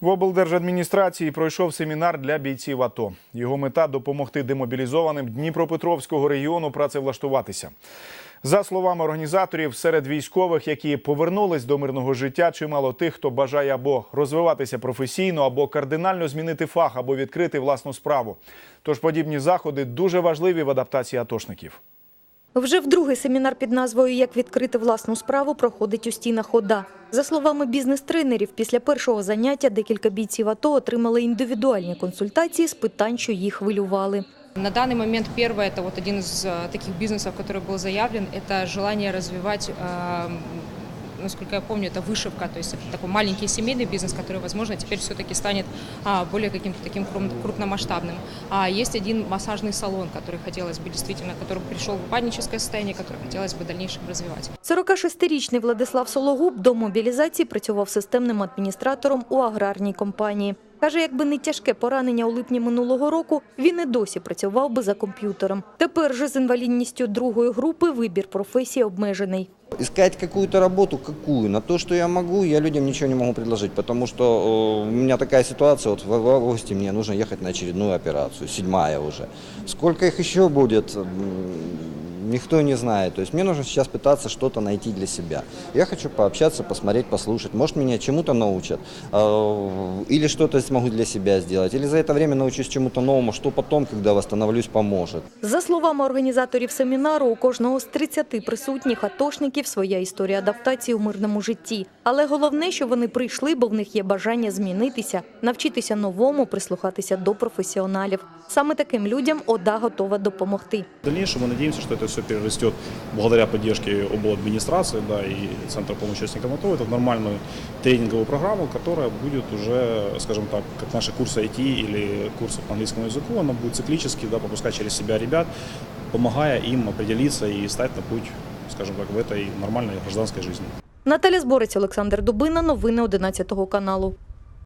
В облдержадміністрації пройшов семінар для бійців АТО. Його мета допомогти демобілізованим Дніпропетровського регіону працевлаштуватися. За словами організаторів, серед військових, які повернулись до мирного життя, чимало тих, хто бажає або розвиватися професійно, або кардинально змінити фах, або відкрити власну справу. Тож подібні заходи дуже важливі в адаптації атошників. Вже вдруге семінар під назвою Як відкрити власну справу проходить у стінах ОДА. За словами бізнес-тренерів, після першого заняття декілька бійців АТО отримали індивідуальні консультації з питань, що їх хвилювали. На данный момент первое, это вот один из э, таких бизнесов, который был заявлен, это желание развивать, э, насколько я помню, это вышивка, то есть это такой маленький семейный бизнес, который, возможно, теперь все-таки станет а, более каким-то таким крум- крупномасштабным. А есть один массажный салон, который хотелось бы действительно, который пришел в паническое состояние, который хотелось бы в дальнейшем развивать. 46-річний Владислав Сологуб до мобілізації працював системним адміністратором у аграрній компанії. Каже, якби не тяжке поранення у липні минулого року, він і досі працював би за комп'ютером. Тепер же з інвалідністю другої групи вибір професії обмежений. Искать какую-то работу, какую, на то, что я могу, я людям ничего не могу предложить, потому что э, у меня такая ситуация, вот в августе мне нужно ехать на очередную операцию, седьмая уже. Сколько их еще будет, никто не знает. То есть мне нужно сейчас пытаться что-то найти для себя. Я хочу пообщаться, посмотреть, послушать. Может, меня чему-то научат, э, или что-то смогу для себя сделать, или за это время научусь чему-то новому, что потом, когда восстановлюсь, поможет. За словами організаторів семінару, у кожного з 30 присутніх атошників своя історія адаптації у мирному житті. Але головне, що вони прийшли, бо в них є бажання змінитися, навчитися новому, прислухатися до професіоналів. Саме таким людям ОДА готова допомогти. В дальнейшем мы надеемся, что это все перерастет благодаря поддержке обл. администрации да, и Центра помощи участникам АТО. Это в нормальную тренинговую программу, которая будет уже, скажем так, как наши курсы IT или курсы по английскому языку. Она будет циклически да, пропускать через себя ребят, помогая им определиться и стать на путь, скажем так, в этой нормальной гражданской жизни. Наталя Зборець, Олександр Дубина. Новини 11 каналу.